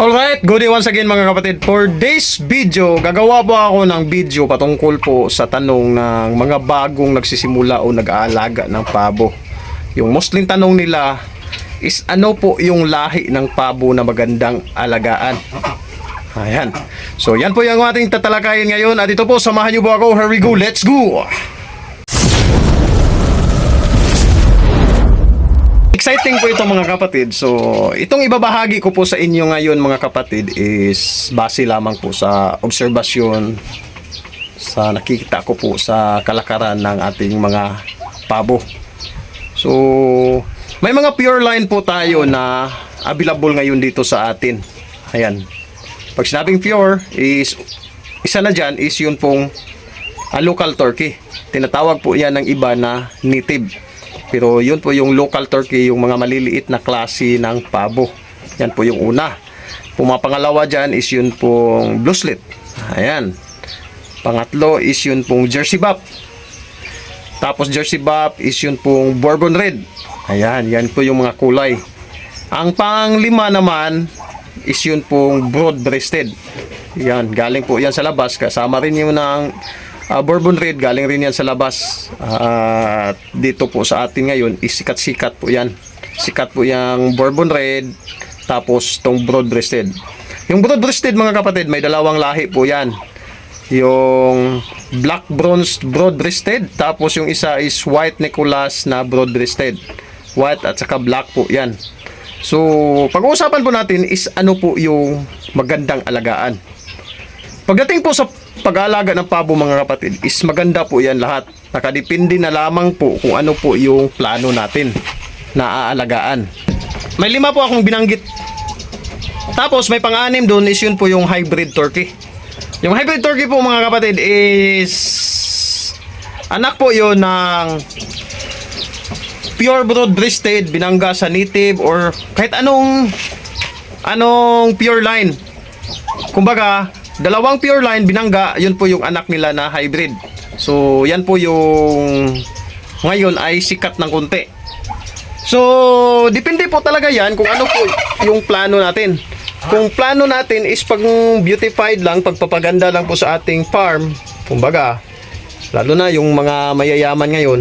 Alright, good day once again mga kapatid. For this video, gagawa po ako ng video patungkol po sa tanong ng mga bagong nagsisimula o nag-aalaga ng pabo. Yung mostly tanong nila is ano po yung lahi ng pabo na magandang alagaan. Ayan. So yan po yung ating tatalakayin ngayon. At ito po, samahan niyo po ako. Here we go. Let's go! Exciting po ito mga kapatid. So, itong ibabahagi ko po sa inyo ngayon mga kapatid is base lamang po sa obserbasyon sa nakikita ko po sa kalakaran ng ating mga pabo. So, may mga pure line po tayo na available ngayon dito sa atin. Ayan. Pag sinabing pure is isa na dyan is yun pong ah, local turkey. Tinatawag po yan ng iba na native. Pero yun po yung local turkey, yung mga maliliit na klase ng pabo. Yan po yung una. Pumapangalawa dyan is yun pong blue slit. Ayan. Pangatlo is yun pong Jersey Buff. Tapos Jersey Buff is yun pong Bourbon Red. Ayan, yan po yung mga kulay. Ang panglima naman is yun pong broad-breasted. Yan, galing po yan sa labas. Kasama rin yung ng ah, Bourbon Red, galing rin yan sa labas. At dito po sa atin ngayon, is sikat-sikat po yan. Sikat po yung Bourbon Red, tapos tong broad-breasted. Yung broad-breasted mga kapatid, may dalawang lahi po yan. Yung black bronze broad-breasted, tapos yung isa is white Nicholas na broad-breasted. White at saka black po yan. So, pag-uusapan po natin is ano po yung magandang alagaan. Pagdating po sa pag-aalaga ng pabo mga kapatid, is maganda po yan lahat. Nakadepende na lamang po kung ano po yung plano natin na aalagaan. May lima po akong binanggit. Tapos may pang-anim doon is yun po yung hybrid turkey. Yung hybrid turkey po mga kapatid is anak po yun ng pure broad breasted binangga sa native or kahit anong anong pure line. Kumbaga, dalawang pure line binangga, yun po yung anak nila na hybrid. So, yan po yung ngayon ay sikat ng konti. So, depende po talaga yan kung ano po yung plano natin. Kung plano natin is pag beautified lang, pagpapaganda lang po sa ating farm, kumbaga, lalo na yung mga mayayaman ngayon,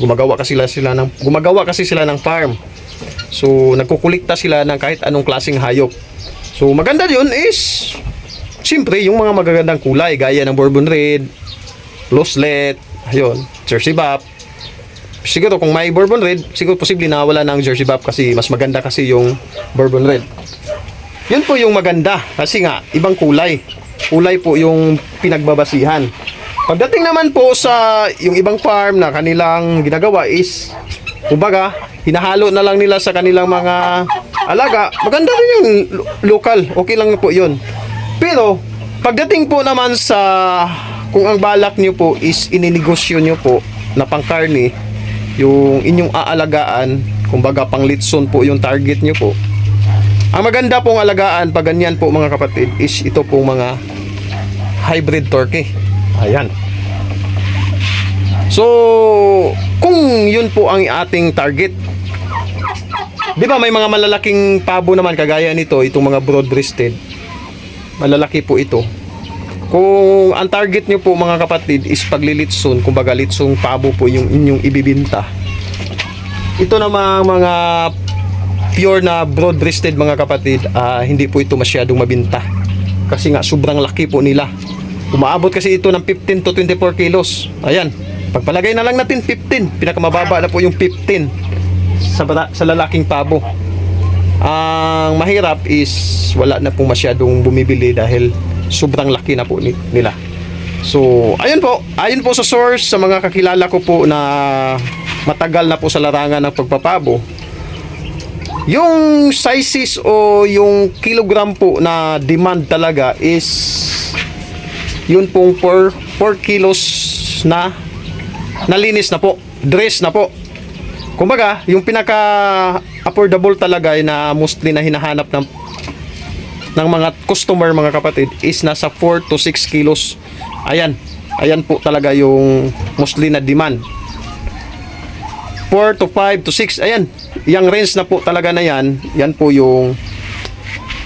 gumagawa kasi sila, sila ng gumagawa kasi sila ng farm. So, nagkukulikta sila ng kahit anong klaseng hayop. So, maganda yun is siyempre yung mga magagandang kulay gaya ng Bourbon Red, Loslet, ayun, Jersey Buff. Siguro kung may Bourbon Red, siguro posible na wala ng Jersey Buff kasi mas maganda kasi yung Bourbon Red. Yun po yung maganda kasi nga ibang kulay. Kulay po yung pinagbabasihan. Pagdating naman po sa yung ibang farm na kanilang ginagawa is kumbaga hinahalo na lang nila sa kanilang mga alaga. Maganda rin yung lo- local. Okay lang po yun. Pero pagdating po naman sa kung ang balak niyo po is ininegosyo niyo po na pangkarne yung inyong aalagaan kumbaga pang litson po yung target niyo po ang maganda pong alagaan pag ganyan po mga kapatid is ito pong mga hybrid turkey. Ayan. So, kung yun po ang ating target, di ba may mga malalaking pabo naman kagaya nito, itong mga broad-breasted. Malalaki po ito. Kung ang target nyo po mga kapatid is paglilitson, kumbaga litsong pabo po yung inyong ibibinta. Ito namang mga pure na broad-breasted mga kapatid, ah, hindi po ito masyadong mabinta. Kasi nga sobrang laki po nila. Umaabot kasi ito ng 15 to 24 kilos. Ayan. Pagpalagay na lang natin 15. Pinakamababa na po yung 15 sa, sa lalaking pabo. Ang mahirap is wala na pong masyadong bumibili dahil sobrang laki na po ni- nila. So, ayun po. Ayun po sa source sa mga kakilala ko po na matagal na po sa larangan ng pagpapabo. Yung sizes o yung kilogram po na demand talaga is yun pong 4, 4 kilos na nalinis na po. Dress na po. Kumbaga, yung pinaka affordable talaga na mostly na hinahanap ng ng mga customer mga kapatid is nasa 4 to 6 kilos. Ayan. Ayan po talaga yung mostly na demand. 4 to 5 to 6. Ayan. Yung range na po talaga na yan, yan po yung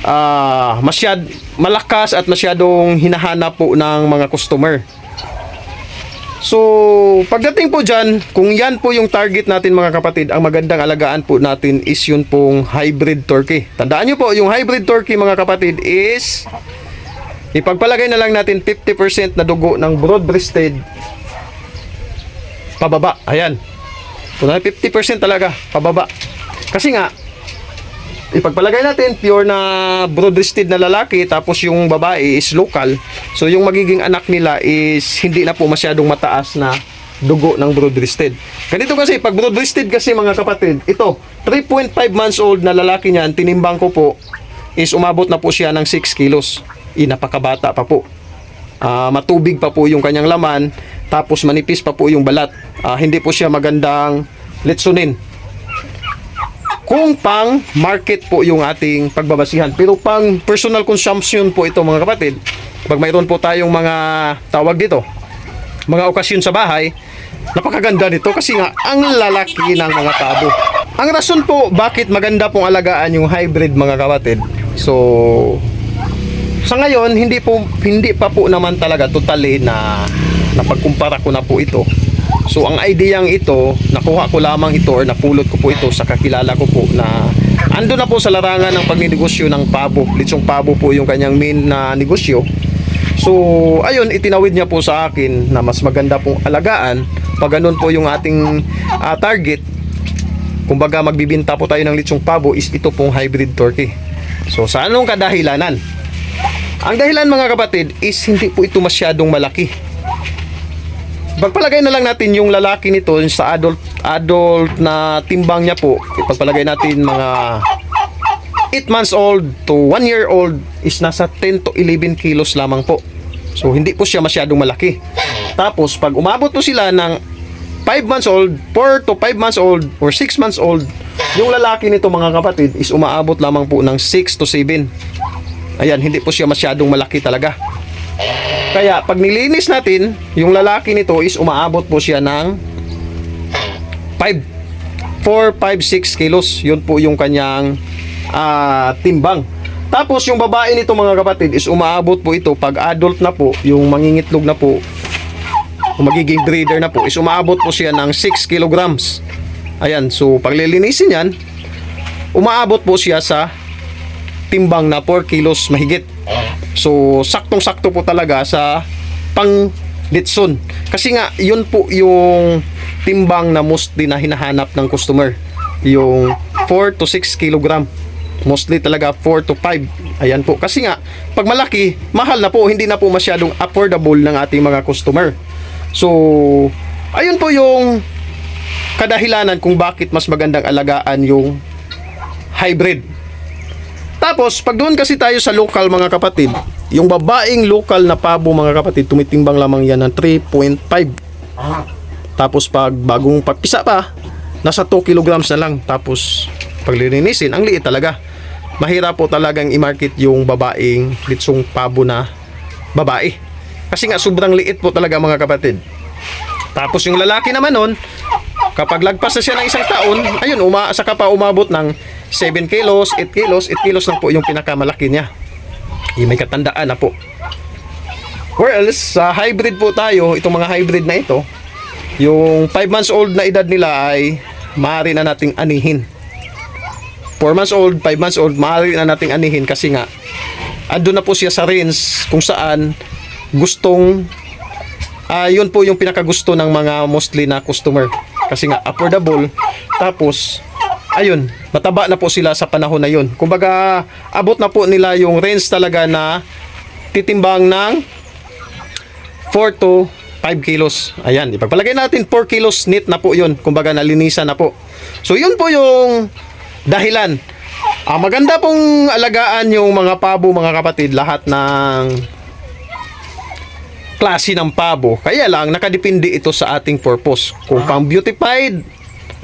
ah masyad malakas at masyadong hinahanap po ng mga customer. So, pagdating po dyan, kung yan po yung target natin mga kapatid, ang magandang alagaan po natin is yun pong hybrid turkey. Tandaan nyo po, yung hybrid turkey mga kapatid is ipagpalagay na lang natin 50% na dugo ng broad-breasted pababa. Ayan. Kung 50% talaga pababa. Kasi nga, ipagpalagay natin pure na broad-breasted na lalaki tapos yung babae is local. So yung magiging anak nila is hindi na po masyadong mataas na dugo ng broad-breasted. Ganito kasi pag broad-breasted kasi mga kapatid, ito 3.5 months old na lalaki niyan, tinimbang ko po is umabot na po siya ng 6 kilos. I napakabata pa po. Ah, matubig pa po yung kanyang laman, tapos manipis pa po yung balat. Ah, hindi po siya magandang litsunin kung pang market po yung ating pagbabasihan. Pero pang personal consumption po ito mga kapatid, pag mayroon po tayong mga tawag dito, mga okasyon sa bahay, napakaganda nito kasi nga ang lalaki ng mga tabo. Ang rason po bakit maganda pong alagaan yung hybrid mga kapatid. So sa ngayon hindi po hindi pa po naman talaga totally na napagkumpara ko na po ito. So ang ideyang ito, nakuha ko lamang ito or napulot ko po ito sa kakilala ko po na ando na po sa larangan ng pagnegosyo ng pabo. Litsong pabo po yung kanyang main na negosyo. So ayun, itinawid niya po sa akin na mas maganda pong alagaan pag ganun po yung ating ah, target. Kumbaga magbibinta po tayo ng litsong pabo is ito pong hybrid turkey. So sa anong kadahilanan? Ang dahilan mga kapatid is hindi po ito masyadong malaki. Pagpalagay na lang natin yung lalaki nito sa adult adult na timbang niya po. Ipagpalagay natin mga 8 months old to 1 year old is nasa 10 to 11 kilos lamang po. So hindi po siya masyadong malaki. Tapos pag umabot po sila ng 5 months old, 4 to 5 months old or 6 months old, yung lalaki nito mga kapatid is umaabot lamang po ng 6 to 7. Ayan, hindi po siya masyadong malaki talaga. Kaya pag nilinis natin, yung lalaki nito is umaabot po siya ng 5 4, 5, 6 kilos. Yun po yung kanyang ah, timbang. Tapos yung babae nito mga kapatid is umaabot po ito pag adult na po, yung mangingitlog na po, kung magiging breeder na po, is umaabot po siya ng 6 kilograms. Ayan, so pag lilinisin yan, umaabot po siya sa timbang na 4 kilos mahigit. So, saktong-sakto po talaga sa pang litson. Kasi nga, yun po yung timbang na mostly na hinahanap ng customer. Yung 4 to 6 kilogram. Mostly talaga 4 to 5. Ayan po. Kasi nga, pag malaki, mahal na po. Hindi na po masyadong affordable ng ating mga customer. So, ayun po yung kadahilanan kung bakit mas magandang alagaan yung hybrid. Tapos, pag doon kasi tayo sa local mga kapatid, yung babaeng local na pabo mga kapatid, tumitimbang lamang yan ng 3.5. Tapos pag bagong pagpisa pa, nasa 2 kilograms na lang. Tapos, pag lilinisin, ang liit talaga. Mahirap po talagang i-market yung babaeng litsong pabo na babae. Kasi nga sobrang liit po talaga mga kapatid. Tapos yung lalaki naman nun, kapag lagpas na siya ng isang taon, ayun, uma, saka pa umabot ng 7 kilos, 8 kilos, 8 kilos lang po yung pinakamalaki niya. Yung may katandaan na po. Whereas, sa hybrid po tayo, itong mga hybrid na ito, yung 5 months old na edad nila ay maaari na nating anihin. 4 months old, 5 months old, maaari na nating anihin kasi nga, ando na po siya sa range kung saan gustong ah yun po yung pinakagusto ng mga mostly na customer. Kasi nga affordable tapos ayun mataba na po sila sa panahon na yun. Kumbaga abot na po nila yung range talaga na titimbang ng 4 to 5 kilos. Ayan ipagpalagay natin 4 kilos neat na po yun. Kumbaga nalinisan na po. So yun po yung dahilan Ah, maganda pong alagaan yung mga pabo mga kapatid lahat ng klase ng pabo. Kaya lang, nakadepende ito sa ating purpose. Kung pang beautified,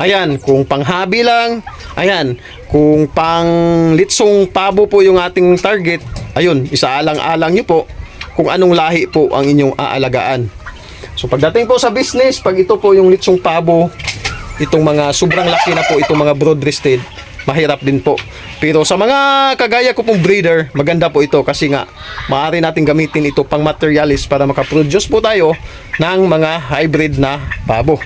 ayan. Kung pang hobby lang, ayan. Kung pang litsong pabo po yung ating target, ayun, isaalang-alang nyo po kung anong lahi po ang inyong aalagaan. So pagdating po sa business, pag ito po yung litsong pabo, itong mga sobrang laki na po, itong mga broad-breasted, mahirap din po. Pero sa mga kagaya ko pong breeder, maganda po ito kasi nga maaari natin gamitin ito pang materialis para makaproduce po tayo ng mga hybrid na pabo.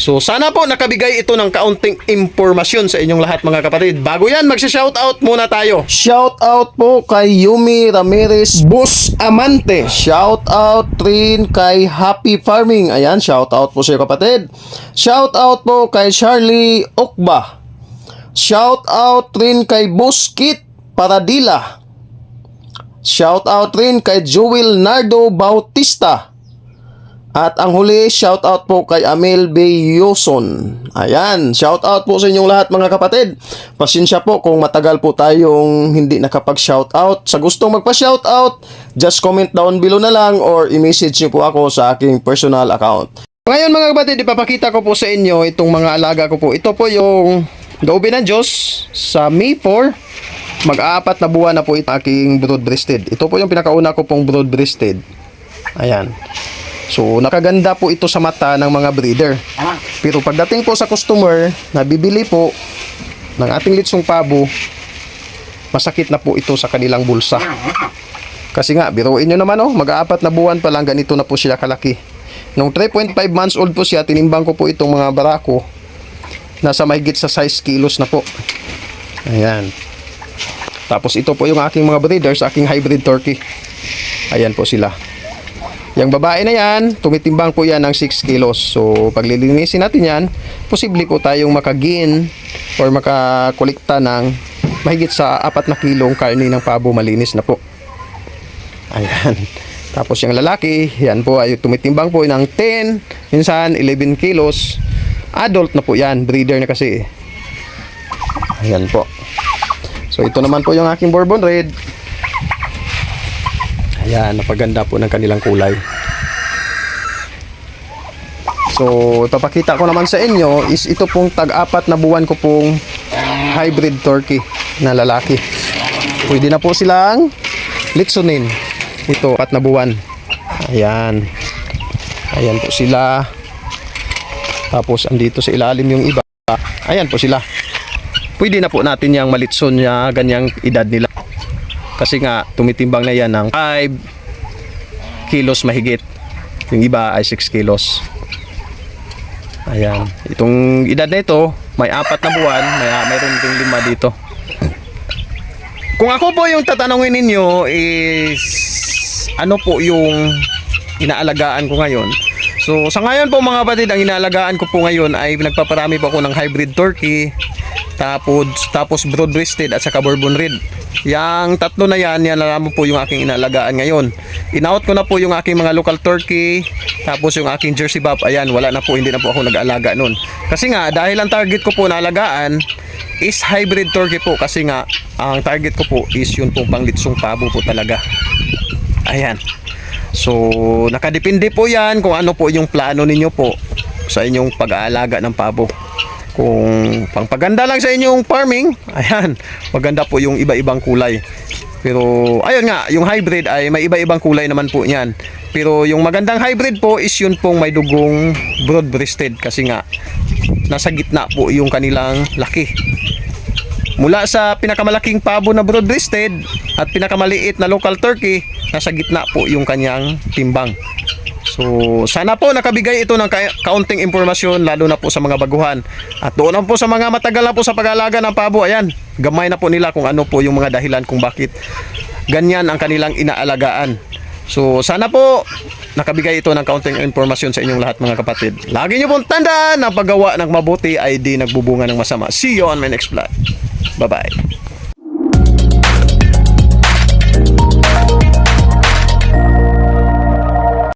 So sana po nakabigay ito ng kaunting impormasyon sa inyong lahat mga kapatid. Bago yan, magsha-shoutout muna tayo. Shoutout po kay Yumi Ramirez Bus Amante. Shoutout rin kay Happy Farming. Ayan, shoutout po sa iyo kapatid. Shoutout po kay Charlie Okba. Shoutout rin kay Buskit Paradila. Shoutout rin kay Jewel Nardo Bautista. At ang huli, shout out po kay Amel Bayoson. Ayan, shout out po sa inyong lahat mga kapatid. Pasensya po kung matagal po tayong hindi nakapag-shout out. Sa gustong magpa-shout out, just comment down below na lang or i-message niyo po ako sa aking personal account. Ngayon mga kapatid, ipapakita ko po sa inyo itong mga alaga ko po. Ito po yung Gaube ng Diyos sa May 4. Mag-aapat na buwan na po ito aking broad-breasted. Ito po yung pinakauna ko pong broad-breasted. Ayan. So, nakaganda po ito sa mata ng mga breeder. Pero pagdating po sa customer, nabibili po ng ating litsong pabo, masakit na po ito sa kanilang bulsa. Kasi nga, biruin nyo naman oh, mag-aapat na buwan pa lang, ganito na po sila kalaki. Nung 3.5 months old po siya, tinimbang ko po itong mga barako. Nasa mahigit sa 6 kilos na po. Ayan. Tapos ito po yung aking mga breeders, aking hybrid turkey. Ayan po sila. Yung babae na yan, tumitimbang po yan ng 6 kilos. So, pag lilinisin natin yan, posible po tayong makagin or makakolekta ng mahigit sa 4 na kilong karni ng pabo malinis na po. Ayan. Tapos yung lalaki, yan po ay tumitimbang po ng 10, minsan 11 kilos. Adult na po yan, breeder na kasi. Ayan po. So ito naman po yung aking Bourbon Red. Ayan, napaganda po ng kanilang kulay. So, ipapakita ko naman sa inyo is ito pong tag-apat na buwan ko pong hybrid turkey na lalaki. Pwede na po silang litsunin. Ito, apat na buwan. Ayan. Ayan po sila. Tapos, andito sa ilalim yung iba. Ayan po sila. Pwede na po natin yung malitson niya, ganyang edad nila. Kasi nga, tumitimbang na yan ng 5 kilos mahigit. Yung iba ay 6 kilos. Ayan. Itong edad na ito, may apat na buwan, may mayroon ding lima dito. Kung ako po yung tatanungin ninyo is ano po yung inaalagaan ko ngayon. So sa ngayon po mga batid, ang inaalagaan ko po ngayon ay nagpaparami po ako ng hybrid turkey, tapos tapos broad breasted at saka bourbon red. Yang tatlo na yan, yan na po yung aking inaalagaan ngayon. Inout ko na po yung aking mga local turkey, tapos yung aking jersey buff, ayan, wala na po, hindi na po ako nag-aalaga nun. Kasi nga, dahil ang target ko po na alagaan is hybrid turkey po kasi nga ang target ko po is yun pong panglitsong pabo po talaga. Ayan. So, nakadepende po yan kung ano po yung plano ninyo po sa inyong pag-aalaga ng pabo. Kung pangpaganda lang sa inyong farming, ayan, maganda po yung iba-ibang kulay. Pero, ayun nga, yung hybrid ay may iba-ibang kulay naman po niyan. Pero yung magandang hybrid po is yun pong may dugong broad-breasted kasi nga nasa gitna po yung kanilang laki. Mula sa pinakamalaking pabo na broad-breasted at pinakamaliit na local turkey, nasa gitna po yung kanyang timbang. So, sana po nakabigay ito ng ka- kaunting impormasyon lalo na po sa mga baguhan. At doon po sa mga matagal na po sa pag-aalaga ng pabo, ayan, gamay na po nila kung ano po yung mga dahilan kung bakit ganyan ang kanilang inaalagaan. So, sana po nakabigay ito ng kaunting impormasyon sa inyong lahat mga kapatid. Lagi niyo pong tandaan na paggawa ng mabuti ay di nagbubunga ng masama. See you on my next vlog. Bye-bye.